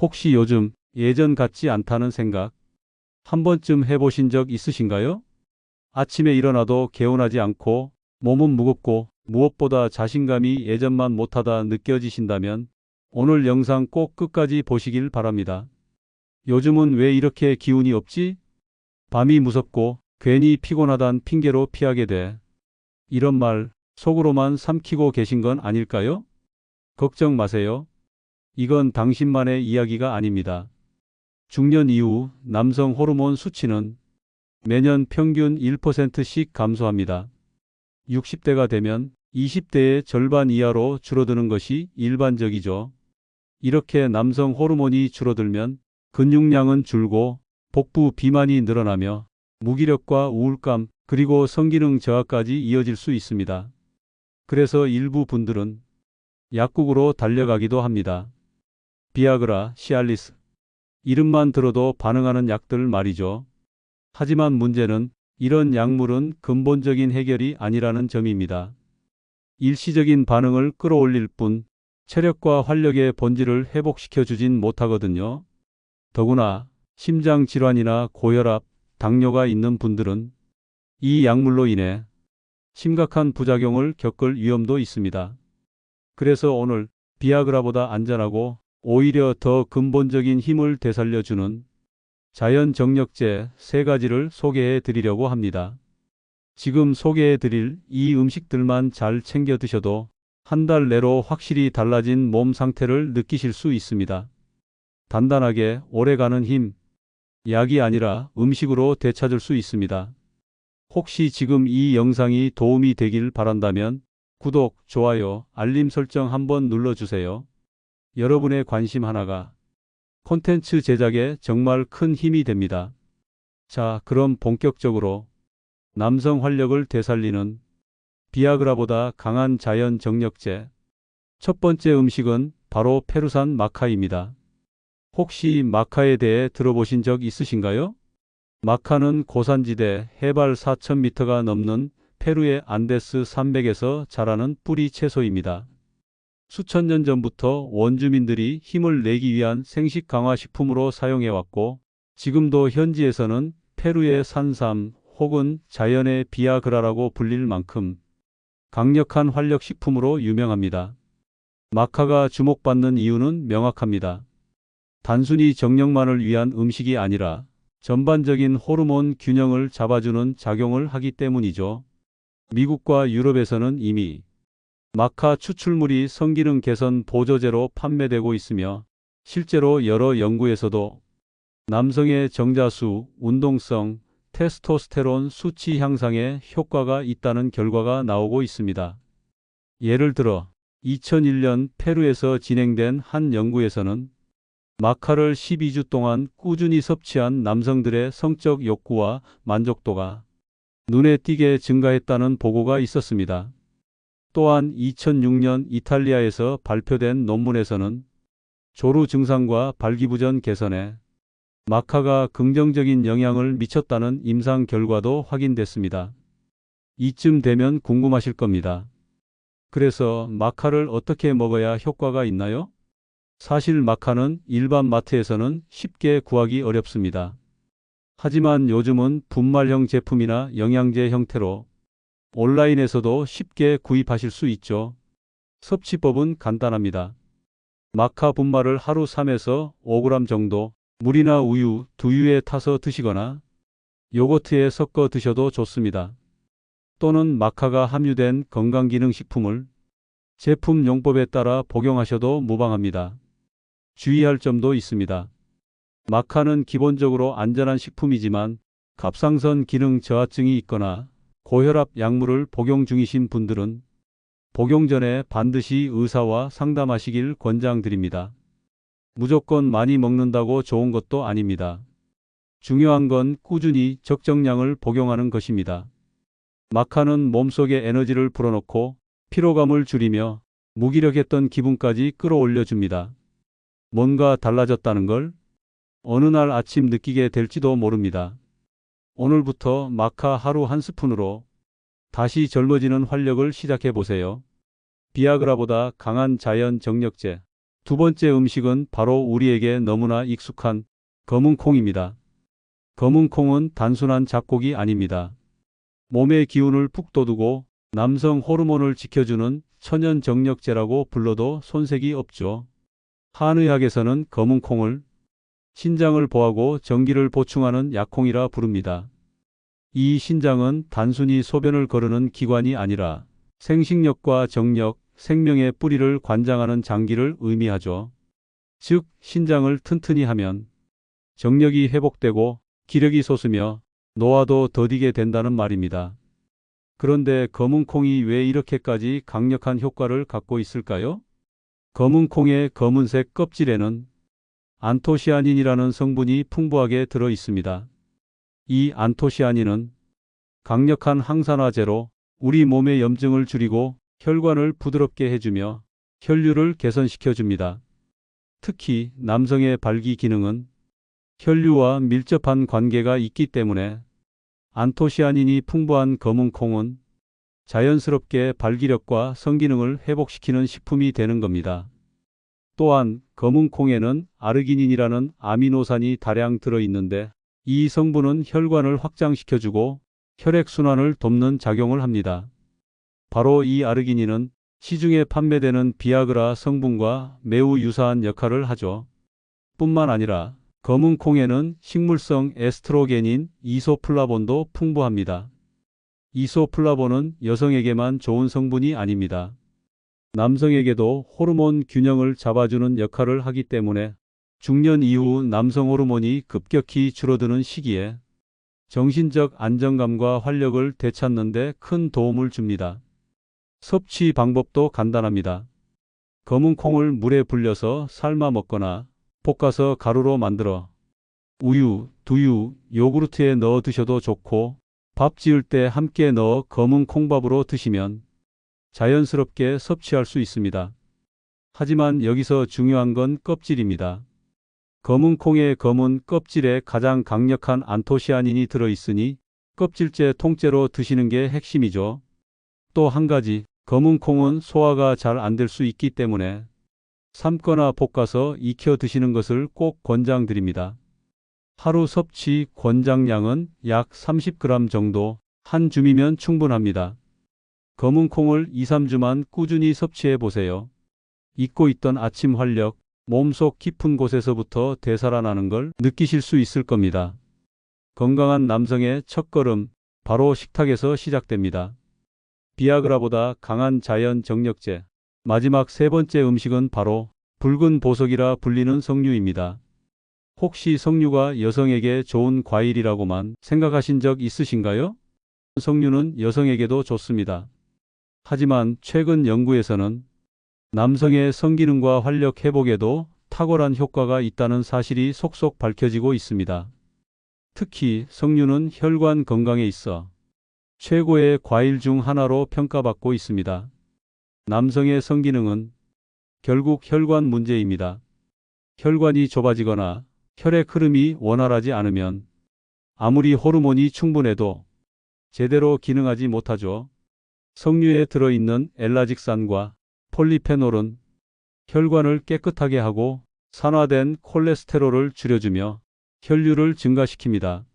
혹시 요즘 예전 같지 않다는 생각 한 번쯤 해보신 적 있으신가요? 아침에 일어나도 개운하지 않고 몸은 무겁고 무엇보다 자신감이 예전만 못하다 느껴지신다면 오늘 영상 꼭 끝까지 보시길 바랍니다. 요즘은 왜 이렇게 기운이 없지? 밤이 무섭고 괜히 피곤하단 핑계로 피하게 돼. 이런 말 속으로만 삼키고 계신 건 아닐까요? 걱정 마세요. 이건 당신만의 이야기가 아닙니다. 중년 이후 남성 호르몬 수치는 매년 평균 1%씩 감소합니다. 60대가 되면 20대의 절반 이하로 줄어드는 것이 일반적이죠. 이렇게 남성 호르몬이 줄어들면 근육량은 줄고 복부 비만이 늘어나며 무기력과 우울감 그리고 성기능 저하까지 이어질 수 있습니다. 그래서 일부 분들은 약국으로 달려가기도 합니다. 비아그라, 시알리스. 이름만 들어도 반응하는 약들 말이죠. 하지만 문제는 이런 약물은 근본적인 해결이 아니라는 점입니다. 일시적인 반응을 끌어올릴 뿐 체력과 활력의 본질을 회복시켜 주진 못하거든요. 더구나 심장 질환이나 고혈압, 당뇨가 있는 분들은 이 약물로 인해 심각한 부작용을 겪을 위험도 있습니다. 그래서 오늘 비아그라보다 안전하고 오히려 더 근본적인 힘을 되살려주는 자연 정력제 세 가지를 소개해 드리려고 합니다. 지금 소개해 드릴 이 음식들만 잘 챙겨 드셔도 한 달 내로 확실히 달라진 몸 상태를 느끼실 수 있습니다. 단단하게 오래가는 힘, 약이 아니라 음식으로 되찾을 수 있습니다. 혹시 지금 이 영상이 도움이 되길 바란다면 구독, 좋아요, 알림 설정 한번 눌러주세요. 여러분의 관심 하나가 콘텐츠 제작에 정말 큰 힘이 됩니다. 자, 그럼 본격적으로 남성 활력을 되살리는 비아그라보다 강한 자연 정력제. 첫 번째 음식은 바로 페루산 마카입니다. 혹시 마카에 대해 들어보신 적 있으신가요? 마카는 고산지대 해발 4,000m가 넘는 페루의 안데스 산맥에서 자라는 뿌리 채소입니다. 수천 년 전부터 원주민들이 힘을 내기 위한 생식 강화 식품으로 사용해왔고, 지금도 현지에서는 페루의 산삼 혹은 자연의 비아그라라고 불릴 만큼 강력한 활력 식품으로 유명합니다. 마카가 주목받는 이유는 명확합니다. 단순히 정력만을 위한 음식이 아니라 전반적인 호르몬 균형을 잡아주는 작용을 하기 때문이죠. 미국과 유럽에서는 이미 마카 추출물이 성기능 개선 보조제로 판매되고 있으며 실제로 여러 연구에서도 남성의 정자수, 운동성, 테스토스테론 수치 향상에 효과가 있다는 결과가 나오고 있습니다. 예를 들어 2001년 페루에서 진행된 한 연구에서는 마카를 12주 동안 꾸준히 섭취한 남성들의 성적 욕구와 만족도가 눈에 띄게 증가했다는 보고가 있었습니다. 또한 2006년 이탈리아에서 발표된 논문에서는 조루 증상과 발기부전 개선에 마카가 긍정적인 영향을 미쳤다는 임상 결과도 확인됐습니다. 이쯤 되면 궁금하실 겁니다. 그래서 마카를 어떻게 먹어야 효과가 있나요? 사실 마카는 일반 마트에서는 쉽게 구하기 어렵습니다. 하지만 요즘은 분말형 제품이나 영양제 형태로 온라인에서도 쉽게 구입하실 수 있죠. 섭취법은 간단합니다. 마카 분말을 하루 3에서 5g 정도 물이나 우유, 두유에 타서 드시거나 요거트에 섞어 드셔도 좋습니다. 또는 마카가 함유된 건강기능식품을 제품 용법에 따라 복용하셔도 무방합니다. 주의할 점도 있습니다. 마카는 기본적으로 안전한 식품이지만 갑상선 기능 저하증이 있거나 고혈압 약물을 복용 중이신 분들은 복용 전에 반드시 의사와 상담하시길 권장드립니다. 무조건 많이 먹는다고 좋은 것도 아닙니다. 중요한 건 꾸준히 적정량을 복용하는 것입니다. 마카는 몸속에 에너지를 불어넣고 피로감을 줄이며 무기력했던 기분까지 끌어올려 줍니다. 뭔가 달라졌다는 걸 어느 날 아침 느끼게 될지도 모릅니다. 오늘부터 마카 하루 한 스푼으로 다시 젊어지는 활력을 시작해 보세요. 비아그라보다 강한 자연 정력제. 두 번째 음식은 바로 우리에게 너무나 익숙한 검은 콩입니다. 검은 콩은 단순한 잡곡이 아닙니다. 몸의 기운을 푹 돋우고 남성 호르몬을 지켜주는 천연 정력제라고 불러도 손색이 없죠. 한의학에서는 검은 콩을 신장을 보하고 정기를 보충하는 약콩이라 부릅니다. 이 신장은 단순히 소변을 거르는 기관이 아니라 생식력과 정력, 생명의 뿌리를 관장하는 장기를 의미하죠. 즉, 신장을 튼튼히 하면 정력이 회복되고 기력이 솟으며 노화도 더디게 된다는 말입니다. 그런데 검은 콩이 왜 이렇게까지 강력한 효과를 갖고 있을까요? 검은 콩의 검은색 껍질에는 안토시아닌이라는 성분이 풍부하게 들어 있습니다. 이 안토시아닌은 강력한 항산화제로 우리 몸의 염증을 줄이고 혈관을 부드럽게 해주며 혈류를 개선시켜 줍니다. 특히 남성의 발기 기능은 혈류와 밀접한 관계가 있기 때문에 안토시아닌이 풍부한 검은 콩은 자연스럽게 발기력과 성기능을 회복시키는 식품이 되는 겁니다. 또한 검은 콩에는 아르기닌이라는 아미노산이 다량 들어 있는데 이 성분은 혈관을 확장시켜주고 혈액순환을 돕는 작용을 합니다. 바로 이 아르기닌은 시중에 판매되는 비아그라 성분과 매우 유사한 역할을 하죠. 뿐만 아니라 검은 콩에는 식물성 에스트로겐인 이소플라본도 풍부합니다. 이소플라본은 여성에게만 좋은 성분이 아닙니다. 남성에게도 호르몬 균형을 잡아주는 역할을 하기 때문에 중년 이후 남성 호르몬이 급격히 줄어드는 시기에 정신적 안정감과 활력을 되찾는 데 큰 도움을 줍니다. 섭취 방법도 간단합니다. 검은 콩을 물에 불려서 삶아 먹거나 볶아서 가루로 만들어 우유, 두유, 요구르트에 넣어 드셔도 좋고 밥 지을 때 함께 넣어 검은 콩밥으로 드시면 자연스럽게 섭취할 수 있습니다. 하지만 여기서 중요한 건 껍질입니다. 검은 콩의 검은 껍질에 가장 강력한 안토시아닌이 들어 있으니 껍질째 통째로 드시는 게 핵심이죠. 또 한 가지, 검은 콩은 소화가 잘 안 될 수 있기 때문에 삶거나 볶아서 익혀 드시는 것을 꼭 권장드립니다. 하루 섭취 권장량은 약 30g 정도, 한 줌이면 충분합니다. 검은 콩을 2, 3주만 꾸준히 섭취해 보세요. 잊고 있던 아침 활력, 몸속 깊은 곳에서부터 되살아나는 걸 느끼실 수 있을 겁니다. 건강한 남성의 첫걸음, 바로 식탁에서 시작됩니다. 비아그라보다 강한 자연 정력제. 마지막 세 번째 음식은 바로 붉은 보석이라 불리는 석류입니다. 혹시 석류가 여성에게 좋은 과일이라고만 생각하신 적 있으신가요? 석류는 여성에게도 좋습니다. 하지만 최근 연구에서는 남성의 성기능과 활력 회복에도 탁월한 효과가 있다는 사실이 속속 밝혀지고 있습니다. 특히 석류는 혈관 건강에 있어 최고의 과일 중 하나로 평가받고 있습니다. 남성의 성기능은 결국 혈관 문제입니다. 혈관이 좁아지거나 혈액 흐름이 원활하지 않으면 아무리 호르몬이 충분해도 제대로 기능하지 못하죠. 석류에 들어있는 엘라직산과 폴리페놀은 혈관을 깨끗하게 하고 산화된 콜레스테롤을 줄여주며 혈류를 증가시킵니다.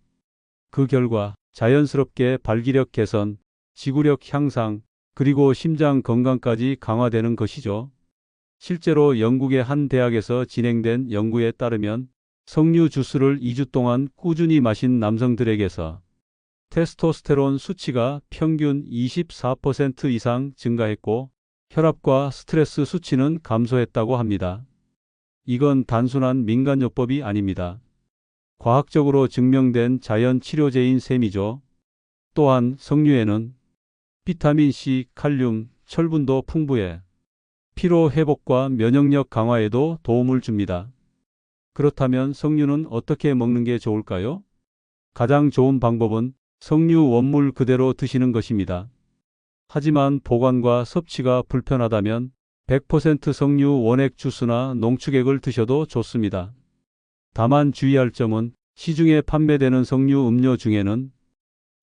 그 결과 자연스럽게 발기력 개선, 지구력 향상, 그리고 심장 건강까지 강화되는 것이죠. 실제로 영국의 한 대학에서 진행된 연구에 따르면 석류 주스를 2주 동안 꾸준히 마신 남성들에게서 테스토스테론 수치가 평균 24% 이상 증가했고 혈압과 스트레스 수치는 감소했다고 합니다. 이건 단순한 민간요법이 아닙니다. 과학적으로 증명된 자연 치료제인 셈이죠. 또한 석류에는 비타민C, 칼륨, 철분도 풍부해 피로 회복과 면역력 강화에도 도움을 줍니다. 그렇다면 석류는 어떻게 먹는 게 좋을까요? 가장 좋은 방법은 석류 원물 그대로 드시는 것입니다. 하지만 보관과 섭취가 불편하다면 100% 석류 원액 주스나 농축액을 드셔도 좋습니다. 다만 주의할 점은 시중에 판매되는 석류 음료 중에는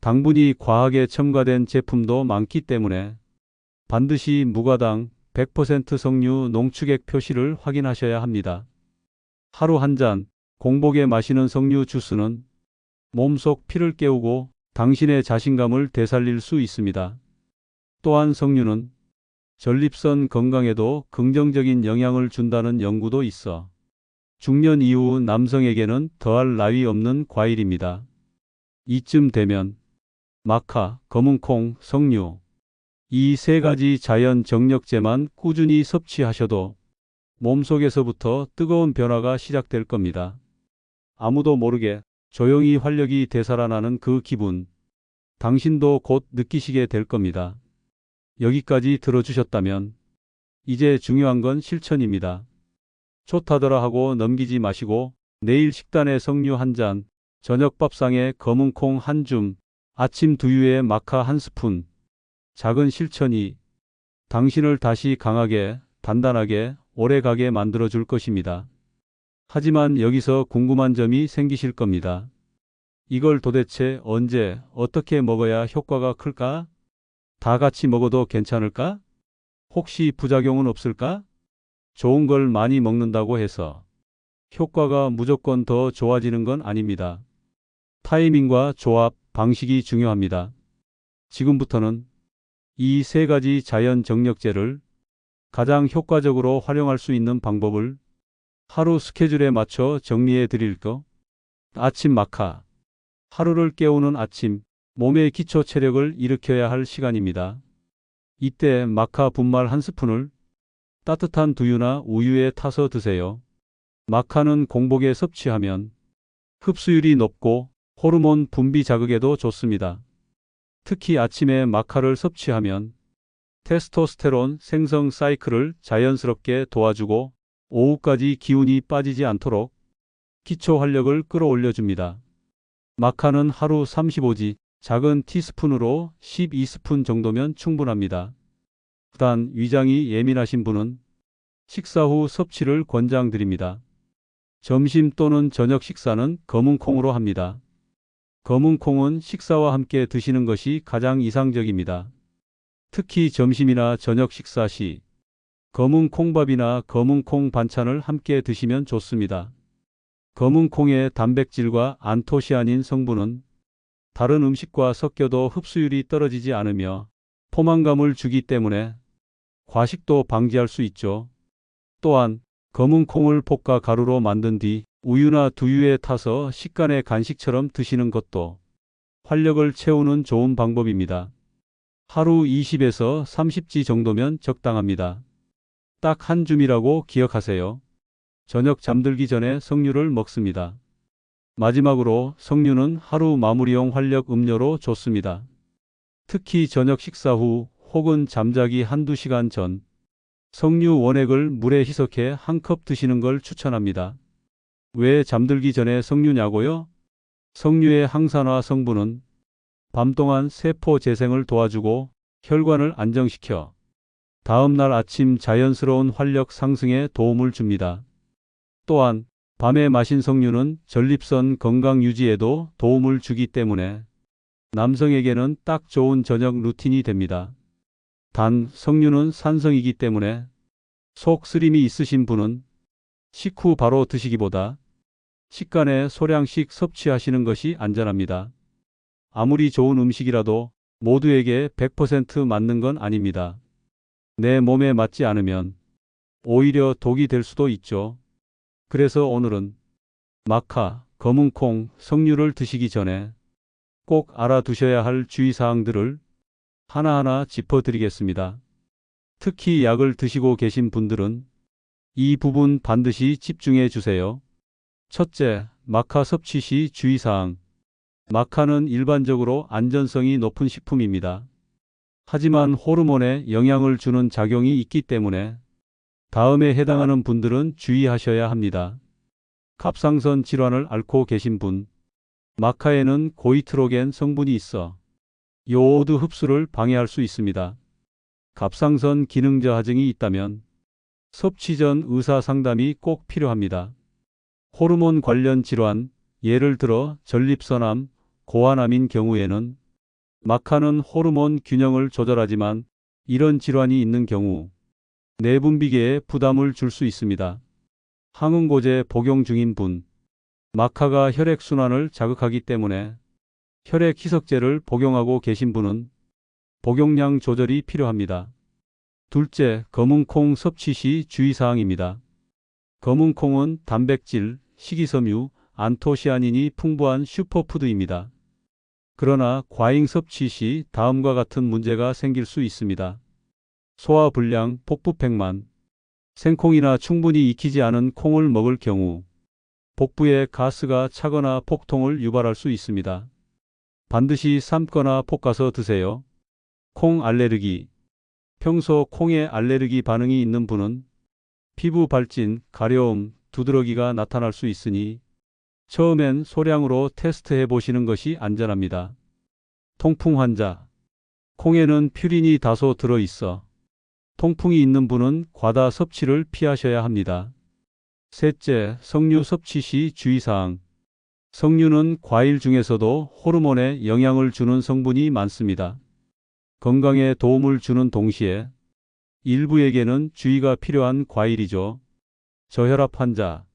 당분이 과하게 첨가된 제품도 많기 때문에 반드시 무가당, 100% 석류 농축액 표시를 확인하셔야 합니다. 하루 한 잔 공복에 마시는 석류 주스는 몸속 피를 깨우고 당신의 자신감을 되살릴 수 있습니다. 또한 석류는 전립선 건강에도 긍정적인 영향을 준다는 연구도 있어 중년 이후 남성에게는 더할 나위 없는 과일입니다. 이쯤 되면 마카, 검은콩, 석류 이 세 가지 자연 정력제만 꾸준히 섭취하셔도 몸속에서부터 뜨거운 변화가 시작될 겁니다. 아무도 모르게 조용히 활력이 되살아나는 그 기분 당신도 곧 느끼시게 될 겁니다. 여기까지 들어주셨다면 이제 중요한 건 실천입니다. 좋다더라 하고 넘기지 마시고 내일 식단에 석류 한 잔, 저녁 밥상에 검은콩 한 줌, 아침 두유에 마카 한 스푼. 작은 실천이 당신을 다시 강하게, 단단하게, 오래가게 만들어 줄 것입니다. 하지만 여기서 궁금한 점이 생기실 겁니다. 이걸 도대체 언제, 어떻게 먹어야 효과가 클까? 다 같이 먹어도 괜찮을까? 혹시 부작용은 없을까? 좋은 걸 많이 먹는다고 해서 효과가 무조건 더 좋아지는 건 아닙니다. 타이밍과 조합, 방식이 중요합니다. 지금부터는 이 세 가지 자연 정력제를 가장 효과적으로 활용할 수 있는 방법을 하루 스케줄에 맞춰 정리해 드릴 거. 아침 마카. 하루를 깨우는 아침, 몸의 기초 체력을 일으켜야 할 시간입니다. 이때 마카 분말 한 스푼을 따뜻한 두유나 우유에 타서 드세요. 마카는 공복에 섭취하면 흡수율이 높고 호르몬 분비 자극에도 좋습니다. 특히 아침에 마카를 섭취하면 테스토스테론 생성 사이클을 자연스럽게 도와주고 오후까지 기운이 빠지지 않도록 기초 활력을 끌어올려줍니다. 마카는 하루 35지 작은 티스푼으로 12스푼 정도면 충분합니다. 단 위장이 예민하신 분은 식사 후 섭취를 권장드립니다. 점심 또는 저녁 식사는 검은 콩으로 합니다. 검은 콩은 식사와 함께 드시는 것이 가장 이상적입니다. 특히 점심이나 저녁 식사 시 검은 콩밥이나 검은 콩 반찬을 함께 드시면 좋습니다. 검은 콩의 단백질과 안토시아닌 성분은 다른 음식과 섞여도 흡수율이 떨어지지 않으며 포만감을 주기 때문에 과식도 방지할 수 있죠. 또한 검은 콩을 볶아 가루로 만든 뒤 우유나 두유에 타서 식간의 간식처럼 드시는 것도 활력을 채우는 좋은 방법입니다. 하루 20에서 30지 정도면 적당합니다. 딱 한 줌이라고 기억하세요. 저녁 잠들기 전에 석류를 먹습니다. 마지막으로 석류는 하루 마무리용 활력 음료로 좋습니다. 특히 저녁 식사 후 혹은 잠자기 한두 시간 전 석류 원액을 물에 희석해 한 컵 드시는 걸 추천합니다. 왜 잠들기 전에 석류냐고요? 석류의 항산화 성분은 밤 동안 세포 재생을 도와주고 혈관을 안정시켜 다음 날 아침 자연스러운 활력 상승에 도움을 줍니다. 또한 밤에 마신 석류는 전립선 건강 유지에도 도움을 주기 때문에 남성에게는 딱 좋은 저녁 루틴이 됩니다. 단 석류는 산성이기 때문에 속 쓰림이 있으신 분은 식후 바로 드시기보다 식간에 소량씩 섭취하시는 것이 안전합니다. 아무리 좋은 음식이라도 모두에게 100% 맞는 건 아닙니다. 내 몸에 맞지 않으면 오히려 독이 될 수도 있죠. 그래서 오늘은 마카, 검은콩, 석류를 드시기 전에 꼭 알아두셔야 할 주의사항들을 하나하나 짚어드리겠습니다. 특히 약을 드시고 계신 분들은 이 부분 반드시 집중해 주세요. 첫째, 마카 섭취 시 주의사항. 마카는 일반적으로 안전성이 높은 식품입니다. 하지만 호르몬에 영향을 주는 작용이 있기 때문에 다음에 해당하는 분들은 주의하셔야 합니다. 갑상선 질환을 앓고 계신 분. 마카에는 고이트로겐 성분이 있어 요오드 흡수를 방해할 수 있습니다. 갑상선 기능 저하증이 있다면 섭취 전 의사 상담이 꼭 필요합니다. 호르몬 관련 질환, 예를 들어 전립선암, 고환암인 경우에는 마카는 호르몬 균형을 조절하지만 이런 질환이 있는 경우 내분비계에 부담을 줄 수 있습니다. 항응고제 복용 중인 분. 마카가 혈액순환을 자극하기 때문에 혈액 희석제를 복용하고 계신 분은 복용량 조절이 필요합니다. 둘째, 검은콩 섭취 시 주의사항입니다. 검은콩은 단백질, 식이섬유, 안토시아닌이 풍부한 슈퍼푸드입니다. 그러나 과잉 섭취 시 다음과 같은 문제가 생길 수 있습니다. 소화 불량, 복부 팽만, 생콩이나 충분히 익히지 않은 콩을 먹을 경우 복부에 가스가 차거나 폭통을 유발할 수 있습니다. 반드시 삶거나 볶아서 드세요. 콩 알레르기. 평소 콩에 알레르기 반응이 있는 분은 피부 발진, 가려움, 두드러기가 나타날 수 있으니 처음엔 소량으로 테스트해 보시는 것이 안전합니다. 통풍 환자. 콩에는 퓨린이 다소 들어 있어 통풍이 있는 분은 과다 섭취를 피하셔야 합니다. 셋째, 석류 섭취 시 주의사항. 석류는 과일 중에서도 호르몬에 영향을 주는 성분이 많습니다. 건강에 도움을 주는 동시에 일부에게는 주의가 필요한 과일이죠. 저혈압 환자.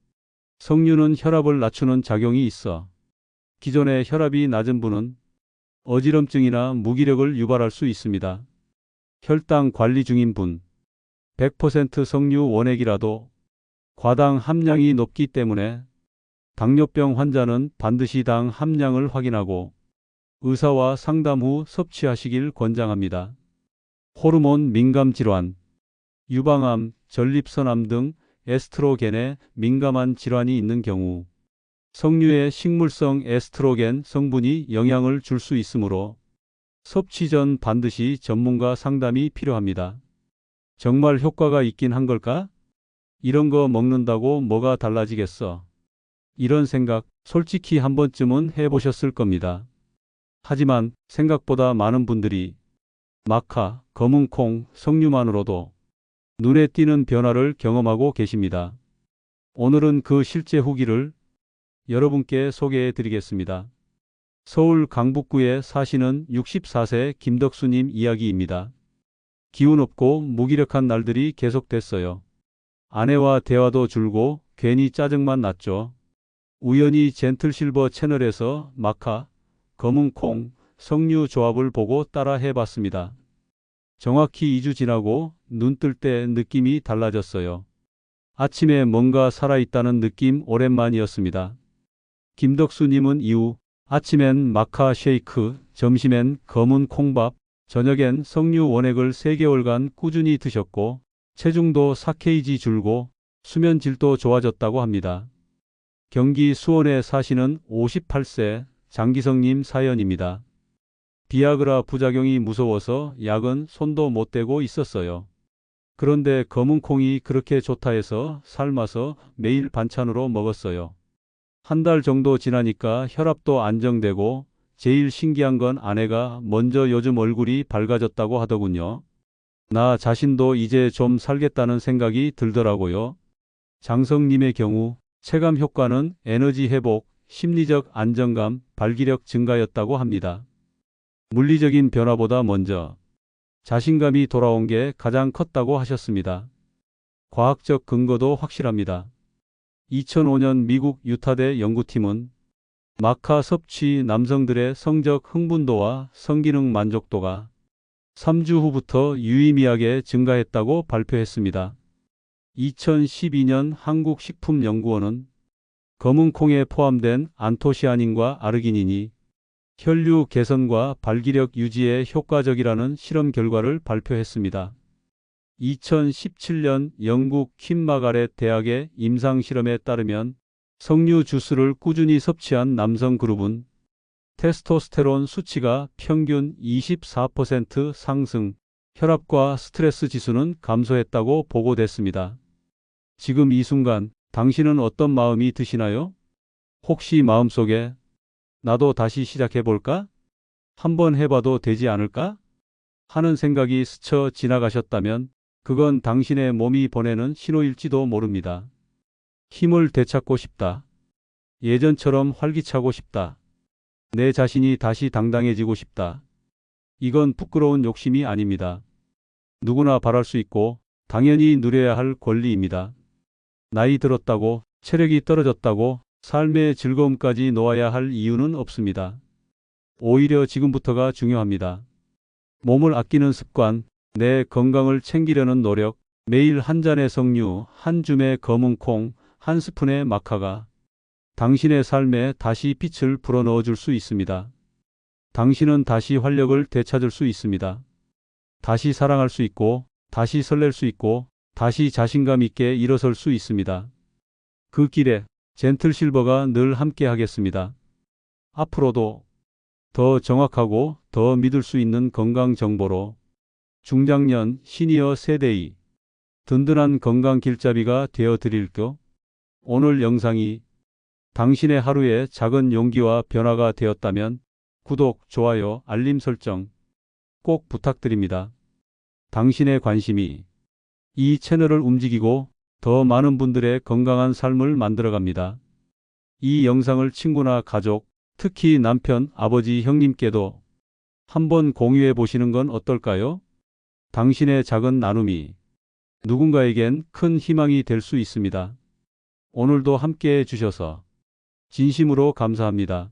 석류는 혈압을 낮추는 작용이 있어 기존에 혈압이 낮은 분은 어지럼증이나 무기력을 유발할 수 있습니다. 혈당 관리 중인 분. 100% 석류 원액이라도 과당 함량이 높기 때문에 당뇨병 환자는 반드시 당 함량을 확인하고 의사와 상담 후 섭취하시길 권장합니다. 호르몬 민감 질환, 유방암, 전립선암 등 에스트로겐에 민감한 질환이 있는 경우 석류의 식물성 에스트로겐 성분이 영향을 줄 수 있으므로 섭취 전 반드시 전문가 상담이 필요합니다. 정말 효과가 있긴 한 걸까? 이런 거 먹는다고 뭐가 달라지겠어? 이런 생각 솔직히 한 번쯤은 해보셨을 겁니다. 하지만 생각보다 많은 분들이 마카, 검은콩, 석류만으로도 눈에 띄는 변화를 경험하고 계십니다. 오늘은 그 실제 후기를 여러분께 소개해 드리겠습니다. 서울 강북구에 사시는 64세 김덕수님 이야기입니다. 기운 없고 무기력한 날들이 계속됐어요. 아내와 대화도 줄고 괜히 짜증만 났죠. 우연히 젠틀실버 채널에서 마카, 검은 콩, 석류 조합을 보고 따라 해봤습니다. 정확히 2주 지나고 눈 뜰 때 느낌이 달라졌어요. 아침에 뭔가 살아있다는 느낌 오랜만이었습니다. 김덕수님은 이후 아침엔 마카 쉐이크, 점심엔 검은 콩밥, 저녁엔 석류 원액을 3개월간 꾸준히 드셨고 체중도 4kg 줄고 수면 질도 좋아졌다고 합니다. 경기 수원에 사시는 58세 장기성님 사연입니다. 비아그라 부작용이 무서워서 약은 손도 못 대고 있었어요. 그런데 검은 콩이 그렇게 좋다 해서 삶아서 매일 반찬으로 먹었어요. 한 달 정도 지나니까 혈압도 안정되고 제일 신기한 건 아내가 먼저 요즘 얼굴이 밝아졌다고 하더군요. 나 자신도 이제 좀 살겠다는 생각이 들더라고요. 장성님의 경우 체감 효과는 에너지 회복, 심리적 안정감, 발기력 증가였다고 합니다. 물리적인 변화보다 먼저 자신감이 돌아온 게 가장 컸다고 하셨습니다. 과학적 근거도 확실합니다. 2005년 미국 유타대 연구팀은 마카 섭취 남성들의 성적 흥분도와 성기능 만족도가 3주 후부터 유의미하게 증가했다고 발표했습니다. 2012년 한국식품연구원은 검은 콩에 포함된 안토시아닌과 아르기닌이 혈류 개선과 발기력 유지에 효과적이라는 실험 결과를 발표했습니다. 2017년 영국 킴마가렛 대학의 임상 실험에 따르면 석류 주스를 꾸준히 섭취한 남성 그룹은 테스토스테론 수치가 평균 24% 상승, 혈압과 스트레스 지수는 감소했다고 보고됐습니다. 지금 이 순간 당신은 어떤 마음이 드시나요? 혹시 마음속에 나도 다시 시작해 볼까? 한번 해봐도 되지 않을까? 하는 생각이 스쳐 지나가셨다면 그건 당신의 몸이 보내는 신호일지도 모릅니다. 힘을 되찾고 싶다. 예전처럼 활기차고 싶다. 내 자신이 다시 당당해지고 싶다. 이건 부끄러운 욕심이 아닙니다. 누구나 바랄 수 있고 당연히 누려야 할 권리입니다. 나이 들었다고, 체력이 떨어졌다고, 삶의 즐거움까지 놓아야 할 이유는 없습니다. 오히려 지금부터가 중요합니다. 몸을 아끼는 습관, 내 건강을 챙기려는 노력, 매일 한 잔의 석류, 한 줌의 검은 콩, 한 스푼의 마카가 당신의 삶에 다시 빛을 불어넣어 줄 수 있습니다. 당신은 다시 활력을 되찾을 수 있습니다. 다시 사랑할 수 있고, 다시 설렐 수 있고, 다시 자신감 있게 일어설 수 있습니다. 그 길에 젠틀 실버가 늘 함께 하겠습니다. 앞으로도 더 정확하고 더 믿을 수 있는 건강 정보로 중장년 시니어 세대의 든든한 건강 길잡이가 되어 드릴게요. 오늘 영상이 당신의 하루에 작은 용기와 변화가 되었다면 구독, 좋아요, 알림 설정 꼭 부탁드립니다. 당신의 관심이 이 채널을 움직이고 더 많은 분들의 건강한 삶을 만들어갑니다. 이 영상을 친구나 가족, 특히 남편, 아버지, 형님께도 한번 공유해 보시는 건 어떨까요? 당신의 작은 나눔이 누군가에겐 큰 희망이 될 수 있습니다. 오늘도 함께 해 주셔서 진심으로 감사합니다.